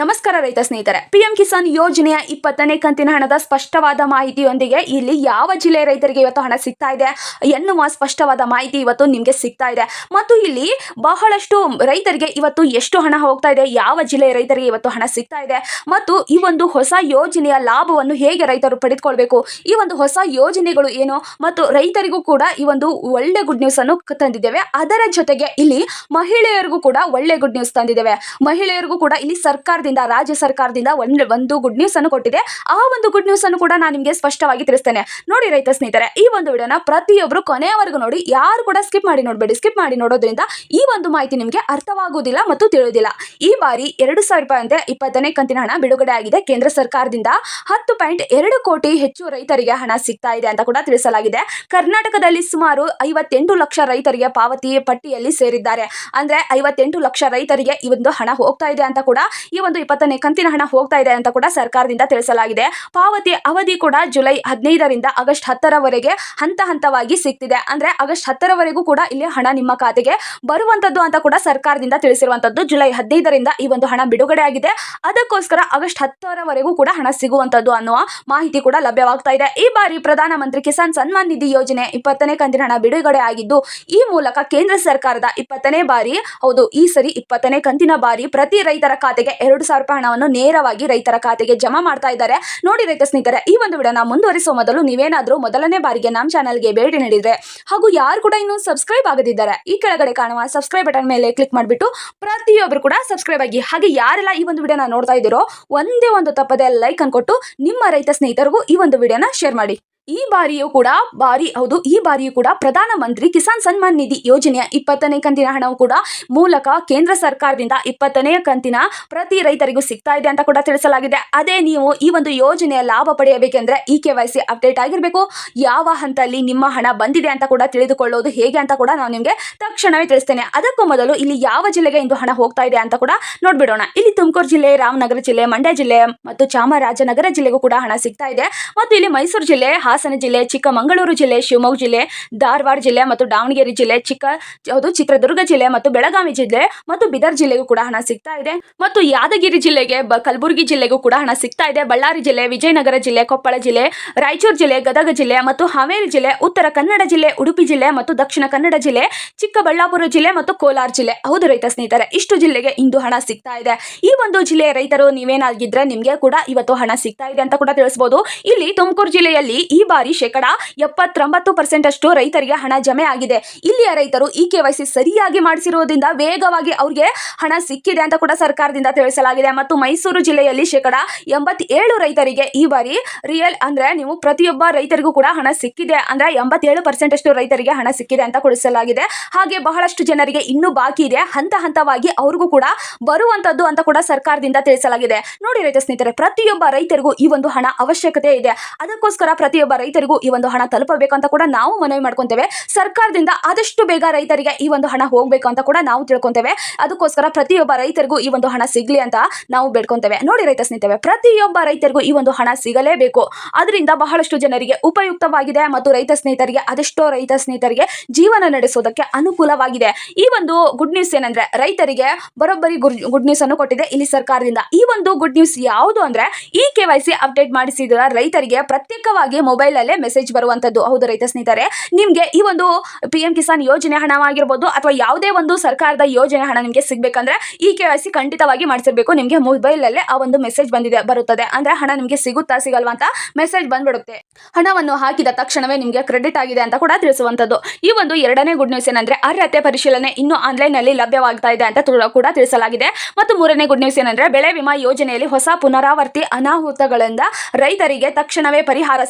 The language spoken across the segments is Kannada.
ನಮಸ್ಕಾರ ರೈತ ಸ್ನೇಹಿತರೆ. ಪಿಎಂ ಕಿಸಾನ್ ಯೋಜನೆಯ ಇಪ್ಪತ್ತನೇ ಕಂತಿನ ಹಣದ ಸ್ಪಷ್ಟವಾದ ಮಾಹಿತಿಯೊಂದಿಗೆ ಇಲ್ಲಿ ಯಾವ ಜಿಲ್ಲೆ ರೈತರಿಗೆ ಇವತ್ತು ಹಣ ಸಿಗ್ತಾ ಇದೆ ಎನ್ನುವ ಸ್ಪಷ್ಟವಾದ ಮಾಹಿತಿ ಇವತ್ತು ನಿಮಗೆ ಸಿಗ್ತಾ ಇದೆ. ಮತ್ತು ಇಲ್ಲಿ ಬಹಳಷ್ಟು ರೈತರಿಗೆ ಇವತ್ತು ಎಷ್ಟು ಹಣ ಹೋಗ್ತಾ ಇದೆ, ಯಾವ ಜಿಲ್ಲೆಯ ರೈತರಿಗೆ ಇವತ್ತು ಹಣ ಸಿಗ್ತಾ ಇದೆ, ಮತ್ತು ಈ ಒಂದು ಹೊಸ ಯೋಜನೆಯ ಲಾಭವನ್ನು ಹೇಗೆ ರೈತರು ಪಡೆದುಕೊಳ್ಬೇಕು, ಈ ಒಂದು ಹೊಸ ಯೋಜನೆಗಳು ಏನು, ಮತ್ತು ರೈತರಿಗೂ ಕೂಡ ಈ ಒಂದು ಒಳ್ಳೆ ಗುಡ್ ನ್ಯೂಸ್ ಅನ್ನು ತಂದಿದ್ದೇವೆ. ಅದರ ಜೊತೆಗೆ ಇಲ್ಲಿ ಮಹಿಳೆಯರಿಗೂ ಕೂಡ ಒಳ್ಳೆ ಗುಡ್ ನ್ಯೂಸ್ ತಂದಿದ್ದೇವೆ. ಮಹಿಳೆಯರಿಗೂ ಕೂಡ ಇಲ್ಲಿ ಸರ್ಕಾರದಿಂದ, ರಾಜ್ಯ ಸರ್ಕಾರದಿಂದ ಒಂದು ಒಂದು ಗುಡ್ ನ್ಯೂಸ್ ಅನ್ನು ಕೊಟ್ಟಿದೆ. ಆ ಒಂದು ಗುಡ್ ನ್ಯೂಸ್ ಅನ್ನು ಕೂಡ ನಾನು ನಿಮಗೆ ಸ್ಪಷ್ಟವಾಗಿ ತಿಳಿಸ್ತೇನೆ. ನೋಡಿ ರೈತ ಸ್ನೇಹಿತರೆ, ಈ ಒಂದು ವಿಡಿಯೋನ ಪ್ರತಿಯೊಬ್ಬರು ಕೊನೆಯವರೆಗೂ ನೋಡಿ. ಯಾರು ಕೂಡ ಸ್ಕಿಪ್ ಮಾಡಿ ನೋಡಬೇಡಿ. ಸ್ಕಿಪ್ ಮಾಡಿ ನೋಡೋದ್ರಿಂದ ಈ ಒಂದು ಮಾಹಿತಿ ನಿಮಗೆ ಅರ್ಥವಾಗುವುದಿಲ್ಲ ಮತ್ತು ತಿಳಿಯುವುದಿಲ್ಲ. ಈ ಬಾರಿ ಎರಡು ಸಾವಿರ ರೂಪಾಯಿ ಇಪ್ಪತ್ತನೇ ಕಂತಿನ ಹಣ ಬಿಡುಗಡೆ ಆಗಿದೆ. ಕೇಂದ್ರ ಸರ್ಕಾರದಿಂದ ಹತ್ತು ಪಾಯಿಂಟ್ ಎರಡು ಕೋಟಿ ಹೆಚ್ಚು ರೈತರಿಗೆ ಹಣ ಸಿಗ್ತಾ ಇದೆ ಅಂತ ಕೂಡ ತಿಳಿಸಲಾಗಿದೆ. ಕರ್ನಾಟಕದಲ್ಲಿ ಸುಮಾರು ಐವತ್ತೆಂಟು ಲಕ್ಷ ರೈತರಿಗೆ ಪಾವತಿ ಪಟ್ಟಿಯಲ್ಲಿ ಸೇರಿದ್ದಾರೆ. ಅಂದ್ರೆ ಐವತ್ತೆಂಟು ಲಕ್ಷ ರೈತರಿಗೆ ಈ ಒಂದು ಹಣ ಹೋಗ್ತಾ ಇದೆ ಅಂತ ಕೂಡ ಈ ಇಪ್ಪತ್ತನೇ ಕಂತಿನ ಹಣ ಹೋಗ್ತಾ ಇದೆ ಅಂತ ಕೂಡ ಸರ್ಕಾರದಿಂದ ತಿಳಿಸಲಾಗಿದೆ. ಪಾವತಿ ಅವಧಿ ಕೂಡ ಜುಲೈ ಹದಿನೈದರಿಂದ ಆಗಸ್ಟ್ ಹತ್ತರವರೆಗೆ ಹಂತ ಹಂತವಾಗಿ ಸಿಗ್ತಿದೆ. ಅಂದ್ರೆ ಆಗಸ್ಟ್ ಹತ್ತರವರೆಗೂ ಕೂಡ ಇಲ್ಲಿ ಹಣ ನಿಮ್ಮ ಖಾತೆಗೆ ಬರುವಂತದ್ದು ಅಂತ ಕೂಡ ಸರ್ಕಾರದಿಂದ ತಿಳಿಸಿರುವಂತದ್ದು ಜುಲೈ ಹದಿನೈದರಿಂದ ಈ ಒಂದು ಹಣ ಬಿಡುಗಡೆ ಆಗಿದೆ. ಅದಕ್ಕೋಸ್ಕರ ಆಗಸ್ಟ್ ಹತ್ತರವರೆಗೂ ಕೂಡ ಹಣ ಸಿಗುವಂತದ್ದು ಅನ್ನುವ ಮಾಹಿತಿ ಕೂಡ ಲಭ್ಯವಾಗ್ತಾ ಇದೆ. ಈ ಬಾರಿ ಪ್ರಧಾನಮಂತ್ರಿ ಕಿಸಾನ್ ಸನ್ಮಾನ್ ನಿಧಿ ಯೋಜನೆ ಇಪ್ಪತ್ತನೇ ಕಂತಿನ ಹಣ ಬಿಡುಗಡೆ ಆಗಿದ್ದು, ಈ ಮೂಲಕ ಕೇಂದ್ರ ಸರ್ಕಾರದ ಇಪ್ಪತ್ತನೇ ಬಾರಿ, ಹೌದು, ಈ ಸರಿ ಇಪ್ಪತ್ತನೇ ಕಂತಿನ ಬಾರಿ ಪ್ರತಿ ರೈತರ ಖಾತೆಗೆ ಎರಡು ಸಾವಿರ ರೂಪಾಯಿ ಹಣವನ್ನು ನೇರವಾಗಿ ರೈತರ ಖಾತೆಗೆ ಜಮಾ ಮಾಡ್ತಾ ಇದ್ದಾರೆ. ನೋಡಿ ರೈತ ಸ್ನೇಹಿತರೆ, ಈ ಒಂದು ವಿಡಿಯೋನ ಮುಂದುವರಿಸುವ ಮೊದಲು ನೀವೇನಾದರೂ ಮೊದಲನೇ ಬಾರಿಗೆ ನಮ್ಮ ಚಾನಲ್ಗೆ ಭೇಟಿ ನೀಡಿದ್ರೆ ಹಾಗೂ ಯಾರು ಕೂಡ ಇನ್ನೂ ಸಬ್ಸ್ಕ್ರೈಬ್ ಆಗದಿದ್ದಾರೆ ಈ ಕೆಳಗಡೆ ಕಾಣುವ ಸಬ್ಸ್ಕ್ರೈಬ್ ಬಟನ್ ಮೇಲೆ ಕ್ಲಿಕ್ ಮಾಡಿಬಿಟ್ಟು ಪ್ರತಿಯೊಬ್ಬರು ಕೂಡ ಸಬ್ಸ್ಕ್ರೈಬ್ ಆಗಿ ಹಾಗೆ ಯಾರೆಲ್ಲ ಈ ಒಂದು ವಿಡಿಯೋನ ನೋಡ್ತಾ ಇದ್ದೀರೋ ಒಂದೇ ಒಂದು ತಪ್ಪದೆ ಲೈಕ್ ಅನ್ಕೊಟ್ಟು ನಿಮ್ಮ ರೈತ ಸ್ನೇಹಿತರಿಗೂ ಈ ಒಂದು ವಿಡಿಯೋನ ಶೇರ್ ಮಾಡಿ. ಈ ಬಾರಿಯೂ ಕೂಡ ಬಾರಿ, ಹೌದು, ಈ ಬಾರಿಯೂ ಕೂಡ ಪ್ರಧಾನಮಂತ್ರಿ ಕಿಸಾನ್ ಸನ್ಮಾನ್ ನಿಧಿ ಯೋಜನೆಯ ಇಪ್ಪತ್ತನೇ ಕಂತಿನ ಹಣವು ಕೂಡ ಮೂಲಕ ಕೇಂದ್ರ ಸರ್ಕಾರದಿಂದ ಇಪ್ಪತ್ತನೇ ಕಂತಿನ ಪ್ರತಿ ರೈತರಿಗೂ ಸಿಗ್ತಾ ಇದೆ ಅಂತ ಕೂಡ ತಿಳಿಸಲಾಗಿದೆ. ಅದೇ ನೀವು ಈ ಒಂದು ಯೋಜನೆಯ ಲಾಭ ಪಡೆಯಬೇಕೆಂದ್ರೆ E K Y C update ಆಗಿರಬೇಕು. ಯಾವ ಹಂತಲ್ಲಿ ನಿಮ್ಮ ಹಣ ಬಂದಿದೆ ಅಂತ ಕೂಡ ತಿಳಿದುಕೊಳ್ಳೋದು ಹೇಗೆ ಅಂತ ಕೂಡ ನಾನು ನಿಮಗೆ ತಕ್ಷಣವೇ ತಿಳಿಸ್ತೇನೆ. ಅದಕ್ಕೂ ಮೊದಲು ಇಲ್ಲಿ ಯಾವ ಜಿಲ್ಲೆಗೆ ಇಂದು ಹಣ ಹೋಗ್ತಾ ಇದೆ ಅಂತ ಕೂಡ ನೋಡ್ಬಿಡೋಣ. ಇಲ್ಲಿ ತುಮಕೂರು ಜಿಲ್ಲೆ, ರಾಮನಗರ ಜಿಲ್ಲೆ, ಮಂಡ್ಯ ಜಿಲ್ಲೆ ಮತ್ತು ಚಾಮರಾಜನಗರ ಜಿಲ್ಲೆಗೂ ಕೂಡ ಹಣ ಸಿಗ್ತಾ ಇದೆ. ಮತ್ತು ಇಲ್ಲಿ ಮೈಸೂರು ಜಿಲ್ಲೆ ಹಾಸನ ಜಿಲ್ಲೆ, ಚಿಕ್ಕಮಗಳೂರು ಜಿಲ್ಲೆ, ಶಿವಮೊಗ್ಗ ಜಿಲ್ಲೆ, ಧಾರವಾಡ ಜಿಲ್ಲೆ ಮತ್ತು ದಾವಣಗೆರೆ ಜಿಲ್ಲೆ, ಚಿಕ್ಕ ಹೌದು ಚಿತ್ರದುರ್ಗ ಜಿಲ್ಲೆ ಮತ್ತು ಬೆಳಗಾವಿ ಜಿಲ್ಲೆ ಮತ್ತು ಬಿದರ್ ಜಿಲ್ಲೆಗೂ ಕೂಡ ಹಣ ಸಿಗ್ತಾ ಇದೆ. ಮತ್ತು ಯಾದಗಿರಿ ಜಿಲ್ಲೆಗೆ ಕಲಬುರಗಿ ಜಿಲ್ಲೆಗೂ ಕೂಡ ಹಣ ಸಿಗ್ತಾ ಇದೆ. ಬಳ್ಳಾರಿ ಜಿಲ್ಲೆ, ವಿಜಯನಗರ ಜಿಲ್ಲೆ, ಕೊಪ್ಪಳ ಜಿಲ್ಲೆ, ರಾಯಚೂರು ಜಿಲ್ಲೆ, ಗದಗ ಜಿಲ್ಲೆ ಮತ್ತು ಹಾವೇರಿ ಜಿಲ್ಲೆ, ಉತ್ತರ ಕನ್ನಡ ಜಿಲ್ಲೆ, ಉಡುಪಿ ಜಿಲ್ಲೆ ಮತ್ತು ದಕ್ಷಿಣ ಕನ್ನಡ ಜಿಲ್ಲೆ, ಚಿಕ್ಕಬಳ್ಳಾಪುರ ಜಿಲ್ಲೆ ಮತ್ತು ಕೋಲಾರ ಜಿಲ್ಲೆ. ಹೌದು ರೈತ ಸ್ನೇಹಿತರೆ, ಇಷ್ಟು ಜಿಲ್ಲೆಗೆ ಇಂದು ಹಣ ಸಿಗ್ತಾ ಇದೆ. ಈ ಒಂದು ಜಿಲ್ಲೆಯ ರೈತರು ನೀವೇನಾಗಿದ್ರೆ ನಿಮಗೆ ಕೂಡ ಇವತ್ತು ಹಣ ಸಿಗ್ತಾ ಇದೆ ಅಂತ ಕೂಡ ತಿಳಿಸಬಹುದು ಇಲ್ಲಿ ತುಮಕೂರು ಜಿಲ್ಲೆಯಲ್ಲಿ ಈ ಬಾರಿ ಶೇಕಡ ಎಪ್ಪತ್ತೊಂಬತ್ತು ಪರ್ಸೆಂಟ್ ಅಷ್ಟು ರೈತರಿಗೆ ಹಣ ಜಮೆ ಆಗಿದೆ. ಇಲ್ಲಿಯ ರೈತರು ಈ ಕೆ ಸರಿಯಾಗಿ ಮಾಡಿಸಿರುವುದರಿಂದ ವೇಗವಾಗಿ ಅವ್ರಿಗೆ ಹಣ ಸಿಕ್ಕಿದೆ ಅಂತ ಕೂಡ ಸರ್ಕಾರದಿಂದ ತಿಳಿಸಲಾಗಿದೆ. ಮತ್ತು ಮೈಸೂರು ಜಿಲ್ಲೆಯಲ್ಲಿ ಶೇಕಡ ಎಂಬತ್ತೇಳು ರೈತರಿಗೆ ಈ ಬಾರಿ ರಿಯಲ್ ಅಂದ್ರೆ ನೀವು ಪ್ರತಿಯೊಬ್ಬ ರೈತರಿಗೂ ಕೂಡ ಹಣ ಸಿಕ್ಕಿದೆ ಅಂದ್ರೆ ಎಂಬತ್ತೇಳು ಪರ್ಸೆಂಟ್ ಅಷ್ಟು ರೈತರಿಗೆ ಹಣ ಸಿಕ್ಕಿದೆ ಅಂತ ಕೊಡಿಸಲಾಗಿದೆ. ಹಾಗೆ ಬಹಳಷ್ಟು ಜನರಿಗೆ ಇನ್ನೂ ಬಾಕಿ ಇದೆ. ಹಂತ ಹಂತವಾಗಿ ಅವ್ರಿಗೂ ಕೂಡ ಬರುವಂತದ್ದು ಅಂತ ಕೂಡ ಸರ್ಕಾರದಿಂದ ತಿಳಿಸಲಾಗಿದೆ. ನೋಡಿ ರೈತ ಸ್ನೇಹಿತರೆ, ಪ್ರತಿಯೊಬ್ಬ ರೈತರಿಗೂ ಈ ಒಂದು ಹಣ ಅವಶ್ಯಕತೆ ಇದೆ. ಅದಕ್ಕೋಸ್ಕರ ಪ್ರತಿಯೊಬ್ಬ ರೈತರಿಗೂ ಈ ಒಂದು ಹಣ ತಲುಪಬೇಕು ಅಂತ ಕೂಡ ನಾವು ಮನವಿ ಮಾಡ್ಕೊಂತೇವೆ. ಸರ್ಕಾರದಿಂದ ಆದಷ್ಟು ಬೇಗ ರೈತರಿಗೆ ಈ ಒಂದು ಹಣ ಹೋಗ್ಬೇಕು ಅಂತ ಕೂಡ ನಾವು ತಿಳ್ಕೊಂತೇವೆ. ಅದಕ್ಕೋಸ್ಕರ ಪ್ರತಿಯೊಬ್ಬ ರೈತರಿಗೂ ಈ ಒಂದು ಹಣ ಸಿಗಲಿ ಅಂತ ನಾವು ಬೇಡ್ಕೊತೇವೆ. ನೋಡಿ ರೈತ ಸ್ನೇಹಿತರೆ, ಪ್ರತಿಯೊಬ್ಬ ರೈತರಿಗೂ ಈ ಒಂದು ಹಣ ಸಿಗಲೇಬೇಕು. ಅದರಿಂದ ಬಹಳಷ್ಟು ಜನರಿಗೆ ಉಪಯುಕ್ತವಾಗಿದೆ ಮತ್ತು ರೈತ ಸ್ನೇಹಿತರಿಗೆ ಅದೆಷ್ಟೋ ರೈತ ಸ್ನೇಹಿತರಿಗೆ ಜೀವನ ನಡೆಸೋದಕ್ಕೆ ಅನುಕೂಲವಾಗಿದೆ. ಈ ಒಂದು ಗುಡ್ ನ್ಯೂಸ್ ಏನಂದ್ರೆ, ರೈತರಿಗೆ ಬರೋಬ್ಬರಿ ಗುಡ್ ನ್ಯೂಸ್ ಅನ್ನು ಕೊಟ್ಟಿದೆ ಇಲ್ಲಿ ಸರ್ಕಾರದಿಂದ. ಈ ಒಂದು ಗುಡ್ ನ್ಯೂಸ್ ಯಾವುದು ಅಂದ್ರೆ, ಈ ಕೆ ವೈ ಸಿ ಅಪ್ಡೇಟ್ ಮಾಡಿಸಿದ ರೈತರಿಗೆ ಪ್ರತ್ಯೇಕವಾಗಿ ಮೊಬೈಲ್ ಅಲ್ಲೇ ಮೆಸೇಜ್ ಬರುವಂತದ್ದು. ಹೌದು ರೈತ ಸ್ನೇಹಿತರೆ, ನಿಮ್ಗೆ ಈ ಒಂದು ಪಿ ಕಿಸಾನ್ ಯೋಜನೆ ಹಣವಾಗಿರ್ಬೋದು ಅಥವಾ ಯಾವುದೇ ಒಂದು ಸರ್ಕಾರದ ಯೋಜನೆ ಹಣ ನಿಮಗೆ ಸಿಗಬೇಕಂದ್ರೆ ಈ ಕೆ ಖಂಡಿತವಾಗಿ ಮಾಡಿಸಿರ್ಬೇಕು. ನಿಮಗೆ ಮೊಬೈಲ್ ಅಲ್ಲೇ ಆ ಒಂದು ಮೆಸೇಜ್ ಬಂದಿದೆ, ಬರುತ್ತದೆ. ಅಂದ್ರೆ ಹಣ ನಿಮಗೆ ಸಿಗುತ್ತಾ ಸಿಗಲ್ವಾ ಅಂತ ಮೆಸೇಜ್ ಬಂದ್ಬಿಡುತ್ತೆ. ಹಣವನ್ನು ಹಾಕಿದ ತಕ್ಷಣವೇ ನಿಮಗೆ ಕ್ರೆಡಿಟ್ ಆಗಿದೆ ಅಂತ ಕೂಡ ತಿಳಿಸುವಂತದ್ದು. ಈ ಒಂದು ಎರಡನೇ ಗುಡ್ ನ್ಯೂಸ್ ಏನಂದ್ರೆ ಅರ್ಹತೆ ಪರಿಶೀಲನೆ ಇನ್ನು ಆನ್ಲೈನ್ನಲ್ಲಿ ಲಭ್ಯವಾಗ್ತಾ ಇದೆ ಅಂತ ಕೂಡ ತಿಳಿಸಲಾಗಿದೆ. ಮತ್ತು ಮೂರನೇ ಗುಡ್ ನ್ಯೂಸ್ ಏನಂದ್ರೆ ಬೆಳೆ ವಿಮಾ ಯೋಜನೆಯಲ್ಲಿ ಹೊಸ ಪುನರಾವರ್ತಿ ಅನಾಹುತಗಳಿಂದ ರೈತರಿಗೆ ತಕ್ಷಣವೇ ಪರಿಹಾರ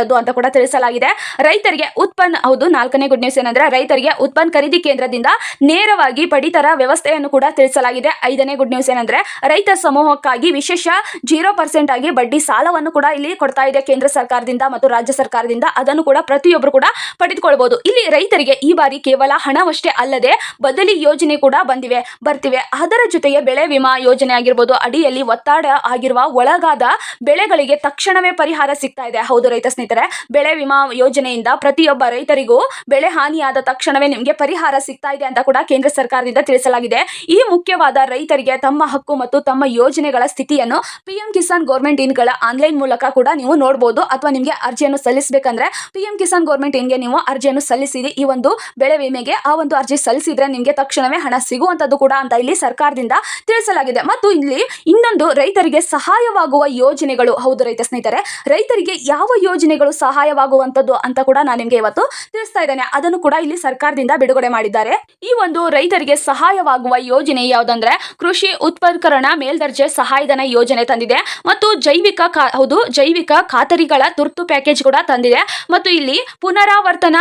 ಸಿಗುವಂತದ್ದು ಅಂತ ಕೂಡ ತಿಳಿಸಲಾಗಿದೆ. ರೈತರಿಗೆ ಉತ್ಪನ್ನ, ಹೌದು, ನಾಲ್ಕನೇ ಗುಡ್ ನ್ಯೂಸ್ ಏನಂದ್ರೆ ರೈತರಿಗೆ ಉತ್ಪನ್ನ ಖರೀದಿ ಕೇಂದ್ರದಿಂದ ನೇರವಾಗಿ ಪಡಿತರ ವ್ಯವಸ್ಥೆಯನ್ನು ಕೂಡ ತಿಳಿಸಲಾಗಿದೆ. ಐದನೇ ಗುಡ್ ನ್ಯೂಸ್ ಏನಂದ್ರೆ ರೈತ ಸಮೂಹಕ್ಕಾಗಿ ವಿಶೇಷ ಜೀರೋ ಪರ್ಸೆಂಟ್ ಆಗಿ ಬಡ್ಡಿ ಸಾಲವನ್ನು ಕೂಡ ಇಲ್ಲಿ ಕೊಡ್ತಾ ಇದೆ ಕೇಂದ್ರ ಸರ್ಕಾರದಿಂದ ಮತ್ತು ರಾಜ್ಯ ಸರ್ಕಾರದಿಂದ. ಅದನ್ನು ಕೂಡ ಪ್ರತಿಯೊಬ್ಬರು ಕೂಡ ಪಡೆದುಕೊಳ್ಬಹುದು ಇಲ್ಲಿ ರೈತರಿಗೆ ಈ ಬಾರಿ ಕೇವಲ ಹಣವಷ್ಟೇ ಅಲ್ಲದೆ ಬದಲಿ ಯೋಜನೆ ಕೂಡ ಬಂದಿವೆ, ಬರ್ತಿವೆ. ಅದರ ಜೊತೆಗೆ ಬೆಳೆ ವಿಮಾ ಯೋಜನೆ ಆಗಿರ್ಬೋದು, ಅಡಿಯಲ್ಲಿ ಒತ್ತಾಡ ಆಗಿರುವ ಒಳಗಾದ ಬೆಳೆಗಳಿಗೆ ತಕ್ಷಣವೇ ಪರಿಹಾರ ಸಿಗ್ತಾ ಇದೆ. ಹೌದು, ರೈತ ಸ್ನೇಹಿತರೆ. ಬೆಳೆ ವಿಮಾ ಯೋಜನೆಯಿಂದ ಪ್ರತಿಯೊಬ್ಬ ರೈತರಿಗೂ ಬೆಳೆ ಹಾನಿಯಾದ ತಕ್ಷಣವೇ ನಿಮಗೆ ಪರಿಹಾರ ಸಿಗ್ತಾ ಇದೆ ಅಂತ ಕೂಡ ಕೇಂದ್ರ ಸರ್ಕಾರದಿಂದ ತಿಳಿಸಲಾಗಿದೆ. ಈ ಮುಖ್ಯವಾದ ರೈತರಿಗೆ ತಮ್ಮ ಹಕ್ಕು ಮತ್ತು ತಮ್ಮ ಯೋಜನೆಗಳ ಸ್ಥಿತಿಯನ್ನು ಪಿಎಂ ಕಿಸಾನ್ ಗೌರ್ಮೆಂಟ್ ಇನ್ಗಳ ಆನ್ಲೈನ್ ಮೂಲಕ ಕೂಡ ನೀವು ನೋಡಬಹುದು ಅಥವಾ ನಿಮಗೆ ಅರ್ಜಿಯನ್ನು ಸಲ್ಲಿಸಬೇಕಂದ್ರೆ ಪಿಎಂ ಕಿಸಾನ್ ಗೌರ್ಮೆಂಟ್ ಇನ್ಗೆ ನೀವು ಅರ್ಜಿಯನ್ನು ಸಲ್ಲಿಸಿರಿ. ಈ ಒಂದು ಬೆಳೆ ವಿಮೆಗೆ ಆ ಒಂದು ಅರ್ಜಿ ಸಲ್ಲಿಸಿದ್ರೆ ನಿಮಗೆ ತಕ್ಷಣವೇ ಹಣ ಸಿಗುವಂತದ್ದು ಕೂಡ ಅಂತ ಇಲ್ಲಿ ಸರ್ಕಾರದಿಂದ ತಿಳಿಸಲಾಗಿದೆ. ಮತ್ತು ಇಲ್ಲಿ ಇನ್ನೊಂದು ರೈತರಿಗೆ ಸಹಾಯವಾಗುವ ಯೋಜನೆಗಳು ಹೌದು ರೈತ ಸ್ನೇಹಿತರೆ. ರೈತರಿಗೆ ಯಾವ ಯೋಜನೆಗಳು ಸಹಾಯವಾಗುವಂತದ್ದು ಅಂತ ಕೂಡ ನಾನು ನಿಮಗೆ ಇವತ್ತು ತಿಳಿಸ್ತಾ ಇದ್ದೇನೆ. ಅದನ್ನು ಕೂಡ ಇಲ್ಲಿ ಸರ್ಕಾರದಿಂದ ಬಿಡುಗಡೆ ಮಾಡಿದ್ದಾರೆ. ಈ ಒಂದು ರೈತರಿಗೆ ಸಹಾಯವಾಗುವ ಯೋಜನೆ ಯಾವುದಂದ್ರೆ ಕೃಷಿ ಉತ್ಪನ್ನಕರಣ ಮೇಲ್ದರ್ಜೆ ಸಹಾಯಧನ ಯೋಜನೆ ತಂದಿದೆ. ಮತ್ತು ಜೈವಿಕ ಹೌದು, ಜೈವಿಕ ಖಾತರಿಗಳ ತುರ್ತು ಪ್ಯಾಕೇಜ್ ಕೂಡ ತಂದಿದೆ. ಮತ್ತು ಇಲ್ಲಿ ಪುನರಾವರ್ತನ,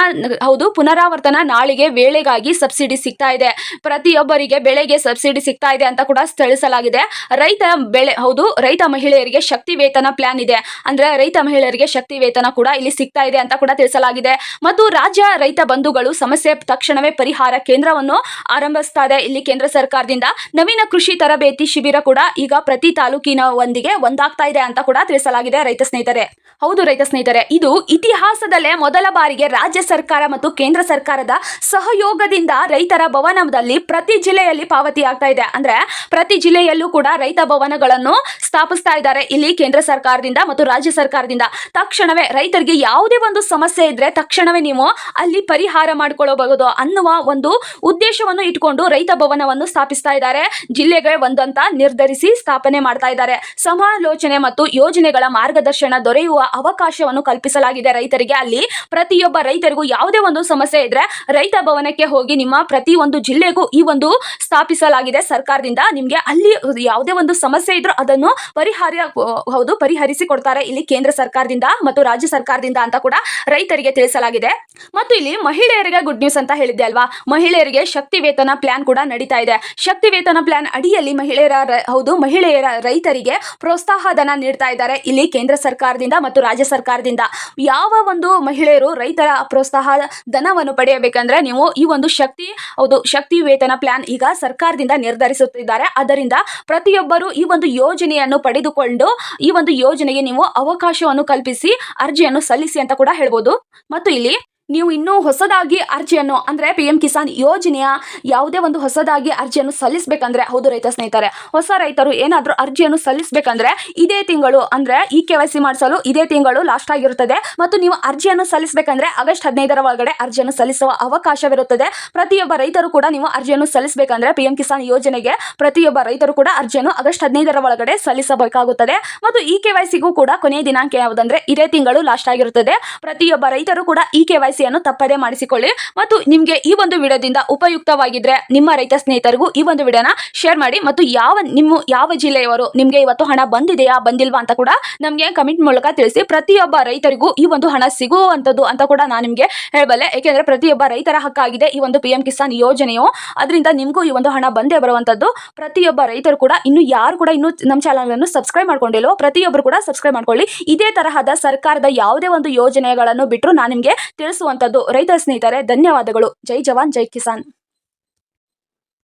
ಹೌದು, ಪುನರಾವರ್ತನ ನಾಳಿಗೆ ವೇಳೆಗಾಗಿ ಸಬ್ಸಿಡಿ ಸಿಗ್ತಾ ಇದೆ. ಪ್ರತಿಯೊಬ್ಬರಿಗೆ ಬೆಳೆಗೆ ಸಬ್ಸಿಡಿ ಸಿಗ್ತಾ ಇದೆ ಅಂತ ಕೂಡ ತಿಳಿಸಲಾಗಿದೆ. ರೈತ ಬೆಳೆ, ಹೌದು, ರೈತ ಮಹಿಳೆಯರಿಗೆ ಶಕ್ತಿ ವೇತನ ಪ್ಲಾನ್ ಇದೆ. ಅಂದ್ರೆ ರೈತ ಮಹಿಳೆಯರಿಗೆ ಶಕ್ತಿ ವೇತನ ಕೂಡ ಇಲ್ಲಿ ಸಿಗ್ತಾ ಇದೆ ಅಂತ ಕೂಡ ತಿಳಿಸಲಾಗಿದೆ. ಮತ್ತು ರಾಜ್ಯ ರೈತ ಬಂಧುಗಳು ಸಮಸ್ಯೆ ತಕ್ಷಣವೇ ಪರಿಹಾರ ಕೇಂದ್ರವನ್ನು ಆರಂಭಿಸ್ತಾ ಇದೆ. ಇಲ್ಲಿ ಕೇಂದ್ರ ಸರ್ಕಾರದಿಂದ ನವೀನ ಕೃಷಿ ತರಬೇತಿ ಶಿಬಿರ ಕೂಡ ಈಗ ಪ್ರತಿ ತಾಲೂಕಿನ ಒಂದಿಗೆ ಒಂದಾಗ್ತಾ ಇದೆ ಅಂತ ಕೂಡ ತಿಳಿಸಲಾಗಿದೆ ರೈತ ಸ್ನೇಹಿತರೆ. ಹೌದು ರೈತ ಸ್ನೇಹಿತರೆ, ಇದು ಇತಿಹಾಸದಲ್ಲೇ ಮೊದಲ ಬಾರಿಗೆ ರಾಜ್ಯ ಸರ್ಕಾರ ಮತ್ತು ಕೇಂದ್ರ ಸರ್ಕಾರದ ಸಹಯೋಗದಿಂದ ರೈತರ ಭವನದಲ್ಲಿ ಪ್ರತಿ ಜಿಲ್ಲೆಯಲ್ಲಿ ಪಾವತಿ ಆಗ್ತಾ ಇದೆ. ಅಂದ್ರೆ ಪ್ರತಿ ಜಿಲ್ಲೆಯಲ್ಲೂ ಕೂಡ ರೈತ ಭವನಗಳನ್ನು ಸ್ಥಾಪಿಸ್ತಾ ಇದ್ದಾರೆ. ಇಲ್ಲಿ ಕೇಂದ್ರ ಸರ್ಕಾರದಿಂದ ಮತ್ತು ರಾಜ್ಯ ಸರ್ಕಾರದಿಂದ ತಕ್ಷಣವೇ ರೈತರಿಗೆ ಯಾವುದೇ ಒಂದು ಸಮಸ್ಯೆ ಇದ್ರೆ ತಕ್ಷಣವೇ ನೀವು ಅಲ್ಲಿ ಪರಿಹಾರ ಮಾಡಿಕೊಳ್ಳಬಹುದು ಅನ್ನುವ ಒಂದು ಉದ್ದೇಶವನ್ನು ಇಟ್ಕೊಂಡು ರೈತ ಭವನವನ್ನು ಸ್ಥಾಪಿಸ್ತಾ ಇದ್ದಾರೆ. ಜಿಲ್ಲೆಗೆ ಒಂದಂತ ನಿರ್ಧರಿಸಿ ಸ್ಥಾಪನೆ ಮಾಡ್ತಾ ಇದ್ದಾರೆ. ಸಮಾಲೋಚನೆ ಮತ್ತು ಯೋಜನೆಗಳ ಮಾರ್ಗದರ್ಶನ ದೊರೆಯುವ ಅವಕಾಶವನ್ನು ಕಲ್ಪಿಸಲಾಗಿದೆ ರೈತರಿಗೆ. ಅಲ್ಲಿ ಪ್ರತಿಯೊಬ್ಬ ರೈತರಿಗೂ ಯಾವುದೇ ಒಂದು ಸಮಸ್ಯೆ ಇದ್ರೆ ರೈತ ಭವನಕ್ಕೆ ಹೋಗಿ ನಿಮ್ಮ ಪ್ರತಿ ಒಂದು ಜಿಲ್ಲೆಗೂ ಈ ಒಂದು ಸ್ಥಾಪಿಸಲಾಗಿದೆ ಸರ್ಕಾರದಿಂದ. ನಿಮ್ಗೆ ಅಲ್ಲಿ ಯಾವುದೇ ಒಂದು ಸಮಸ್ಯೆ ಇದ್ರೂ ಅದನ್ನು ಪರಿಹಾರ, ಹೌದು, ಪರಿಹರಿಸಿ ಕೊಡ್ತಾರೆ ಇಲ್ಲಿ ಕೇಂದ್ರ ಸರ್ಕಾರದಿಂದ ಮತ್ತು ರಾಜ್ಯ ಸರ್ಕಾರದಿಂದ ಅಂತ ಕೂಡ ರೈತರಿಗೆ ತಿಳಿಸಲಾಗಿದೆ. ಮತ್ತು ಇಲ್ಲಿ ಮಹಿಳೆಯರಿಗೆ ಗುಡ್ ನ್ಯೂಸ್ ಅಂತ ಹೇಳಿದ್ದೆ ಅಲ್ವಾ? ಮಹಿಳೆಯರಿಗೆ ಶಕ್ತಿ ವೇತನ ಪ್ಲಾನ್ ಕೂಡ ನಡೀತಾ ಇದೆ. ಶಕ್ತಿ ವೇತನ ಪ್ಲಾನ್ ಅಡಿಯಲ್ಲಿ ಮಹಿಳೆಯರ ಹೌದು, ಮಹಿಳೆಯರ ರೈತರಿಗೆ ಪ್ರೋತ್ಸಾಹ ಧನ ನೀಡ್ತಾ ಇದ್ದಾರೆ ಇಲ್ಲಿ ಕೇಂದ್ರ ಸರ್ಕಾರದಿಂದ ಮತ್ತು ರಾಜ್ಯ ಸರ್ಕಾರದಿಂದ. ಯಾವ ಒಂದು ಮಹಿಳೆಯರು ರೈತರ ಪ್ರೋತ್ಸಾಹ ಧನವನ್ನು ಪಡೆಯಬೇಕಂದ್ರೆ ನೀವು ಈ ಒಂದು ಶಕ್ತಿ, ಹೌದು, ಶಕ್ತಿ ವೇತನ ಪ್ಲಾನ್ ಈಗ ಸರ್ಕಾರದಿಂದ ನಿರ್ಧರಿಸುತ್ತಿದ್ದಾರೆ. ಅದರಿಂದ ಪ್ರತಿಯೊಬ್ಬರು ಈ ಒಂದು ಯೋಜನೆಯನ್ನು ಪಡೆದುಕೊಂಡು ಈ ಒಂದು ಯೋಜನೆಗೆ ನೀವು ಅವಕಾಶವನ್ನು ಕಲ್ಪಿಸಿ ಅರ್ಜಿಯನ್ನು ಸಲ್ಲಿಸಿ ಅಂತ ಕೂಡ ಹೇಳ್ಬೋದು. ಮತ್ತು ಇಲ್ಲಿ ನೀವು ಇನ್ನೂ ಹೊಸದಾಗಿ ಅರ್ಜಿಯನ್ನು, ಅಂದ್ರೆ ಪಿ ಎಂ ಕಿಸಾನ್ ಯೋಜನೆಯ ಯಾವುದೇ ಒಂದು ಹೊಸದಾಗಿ ಅರ್ಜಿಯನ್ನು ಸಲ್ಲಿಸಬೇಕಂದ್ರೆ, ಹೌದು ರೈತ ಸ್ನೇಹಿತರೆ, ಹೊಸ ರೈತರು ಏನಾದರೂ ಅರ್ಜಿಯನ್ನು ಸಲ್ಲಿಸಬೇಕಂದ್ರೆ, ಇದೇ ತಿಂಗಳು, ಅಂದ್ರೆ ಇ ಕೆ ವೈ ಸಿ ಮಾಡಿಸಲು ಇದೇ ತಿಂಗಳು ಲಾಸ್ಟ್ ಆಗಿರುತ್ತದೆ. ಮತ್ತು ನೀವು ಅರ್ಜಿಯನ್ನು ಸಲ್ಲಿಸಬೇಕಂದ್ರೆ ಆಗಸ್ಟ್ ಹದಿನೈದರ ಒಳಗಡೆ ಅರ್ಜಿಯನ್ನು ಸಲ್ಲಿಸುವ ಅವಕಾಶವಿರುತ್ತದೆ. ಪ್ರತಿಯೊಬ್ಬ ರೈತರು ಕೂಡ ನೀವು ಅರ್ಜಿಯನ್ನು ಸಲ್ಲಿಸಬೇಕಂದ್ರೆ ಪಿ ಎಂ ಕಿಸಾನ್ ಯೋಜನೆಗೆ ಪ್ರತಿಯೊಬ್ಬ ರೈತರು ಕೂಡ ಅರ್ಜಿಯನ್ನು ಆಗಸ್ಟ್ ಹದಿನೈದರ ಒಳಗಡೆ ಸಲ್ಲಿಸಬೇಕಾಗುತ್ತದೆ. ಮತ್ತು ಇ ಕೆ ವೈ ಸಿಗೂ ಕೂಡ ಕೊನೆಯ ದಿನಾಂಕ ಯಾವುದಂದ್ರೆ, ಇದೇ ತಿಂಗಳು ಲಾಸ್ಟ್ ಆಗಿರುತ್ತದೆ. ಪ್ರತಿಯೊಬ್ಬ ರೈತರು ಕೂಡ ಇ ಕೆ ವೈ ಸಿಯನ್ನು ತಪ್ಪದೇ ಮಾಡಿಸಿಕೊಳ್ಳಿ. ಮತ್ತು ನಿಮಗೆ ಈ ಒಂದು ವಿಡಿಯೋದಿಂದ ಉಪಯುಕ್ತವಾಗಿದ್ರೆ ನಿಮ್ಮ ರೈತ ಸ್ನೇಹಿತರಿಗೂ ಈ ಒಂದು ವಿಡಿಯೋನ ಶೇರ್ ಮಾಡಿ ಮತ್ತು ಯಾವ ನಿಮ್ಮ ಯಾವ ಜಿಲ್ಲೆಯವರು ನಿಮಗೆ ಇವತ್ತು ಹಣ ಬಂದಿದೆಯಾ, ಬಂದಿಲ್ವಾ ಅಂತ ಕೂಡ ನಮಗೆ ಕಮೆಂಟ್ ಮೂಲಕ ತಿಳಿಸಿ. ಪ್ರತಿಯೊಬ್ಬ ರೈತರಿಗೂ ಈ ಒಂದು ಹಣ ಸಿಗುವಂಥದ್ದು ಅಂತ ಕೂಡ ನಾನು ನಿಮಗೆ ಹೇಳಬಲ್ಲೆ. ಏಕೆಂದರೆ ಪ್ರತಿಯೊಬ್ಬ ರೈತರ ಹಕ್ಕಾಗಿದೆ ಈ ಒಂದು ಪಿ ಕಿಸಾನ್ ಯೋಜನೆಯು. ಅದರಿಂದ ನಿಮಗೂ ಈ ಒಂದು ಹಣ ಬಂದೇ ಬರುವಂಥದ್ದು. ಪ್ರತಿಯೊಬ್ಬ ರೈತರು ಕೂಡ ಇನ್ನು ಯಾರು ಕೂಡ ಇನ್ನು ನಮ್ಮ ಚಾನಲನ್ನು ಸಬ್ಸ್ಕ್ರೈಬ್ ಮಾಡ್ಕೊಂಡಿಲ್ವೋ ಪ್ರತಿಯೊಬ್ಬರು ಕೂಡ ಸಬ್ಸ್ಕ್ರೈಬ್ ಮಾಡ್ಕೊಳ್ಳಿ. ಇದೇ ತರಹದ ಸರ್ಕಾರದ ಯಾವುದೇ ಒಂದು ಯೋಜನೆಗಳನ್ನು ಬಿಟ್ಟರು ನಾನು ನಿಮಗೆ ತಿಳಿಸುವಂಥದ್ದು ರೈತ ಸ್ನೇಹಿತರೆ ಧನ್ಯವಾದಗಳು. ಜೈ ಜವಾನ್ ಜೈ ಕಿಸಾನ್.